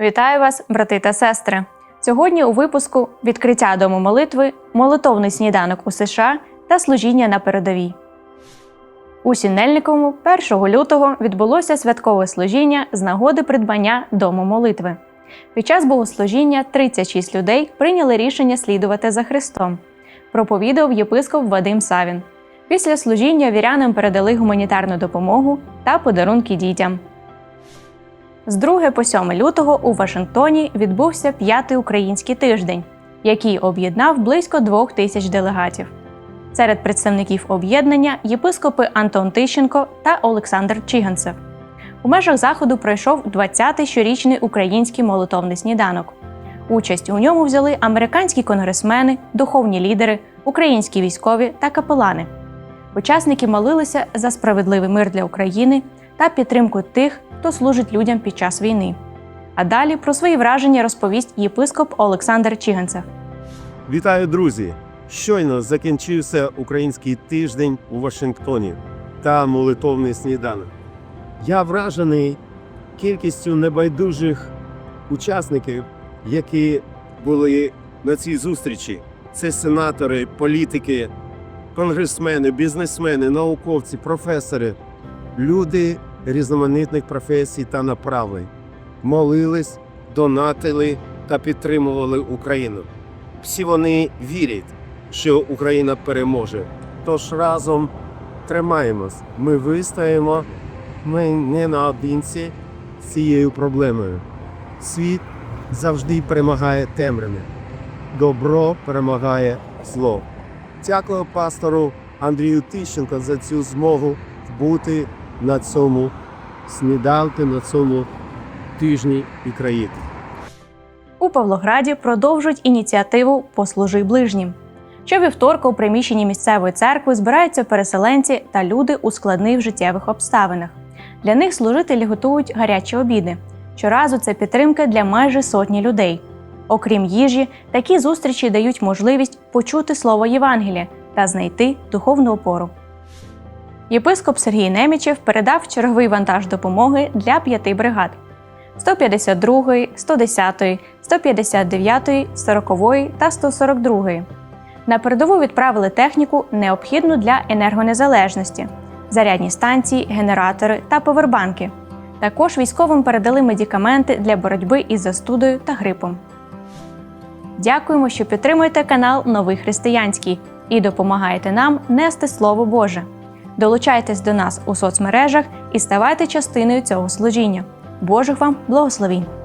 Вітаю вас, брати та сестри! Сьогодні у випуску відкриття дому молитви, молитовний сніданок у США та служіння на передовій. У Сінельниковому 1 лютого відбулося святкове служіння з нагоди придбання дому молитви. Під час богослужіння 36 людей прийняли рішення слідувати за Христом. Проповідав єпископ Вадим Савін. Після служіння вірянам передали гуманітарну допомогу та подарунки дітям. З 2 по 7 лютого у Вашингтоні відбувся п'ятий український тиждень, який об'єднав близько двох тисяч делегатів. Серед представників об'єднання єпископи Антон Тищенко та Олександр Чіганцев. У межах заходу пройшов 20-й щорічний український молитовний сніданок. Участь у ньому взяли американські конгресмени, духовні лідери, українські військові та капелани. Учасники молилися за справедливий мир для України та підтримку тих, хто служить людям під час війни. А далі про свої враження розповість єпископ Олександр Чіганцев. Вітаю, друзі! Щойно закінчився український тиждень у Вашингтоні та молитовний сніданок. Я вражений кількістю небайдужих учасників, які були на цій зустрічі. Це сенатори, політики, конгресмени, бізнесмени, науковці, професори, люди різноманітних професій та направлень. Молились, донатили та підтримували Україну. Всі вони вірять, що Україна переможе. Тож разом тримаємось. Ми вистоїмо, ми не наодинці з цією проблемою. Світ завжди перемагає темряви. Добро перемагає зло. Дякую пастору Андрію Тищенко за цю змогу бути на цьому сніданку, на цьому тижні і країні. У Павлограді продовжують ініціативу Послужи ближнім. Щовівторка у приміщенні місцевої церкви збираються переселенці та люди у складних життєвих обставинах. Для них служителі готують гарячі обіди. Щоразу це підтримка для майже сотні людей. Окрім їжі, такі зустрічі дають можливість почути слово Євангелія та знайти духовну опору. Єпископ Сергій Немічев передав черговий вантаж допомоги для п'яти бригад 152, 110, 159, 40 та 142. На передову відправили техніку, необхідну для енергонезалежності, зарядні станції, генератори та повербанки. Також військовим передали медикаменти для боротьби із застудою та грипом. Дякуємо, що підтримуєте канал Новий Християнський і допомагаєте нам нести Слово Боже. Долучайтесь до нас у соцмережах і ставайте частиною цього служіння. Божих вам благословінь!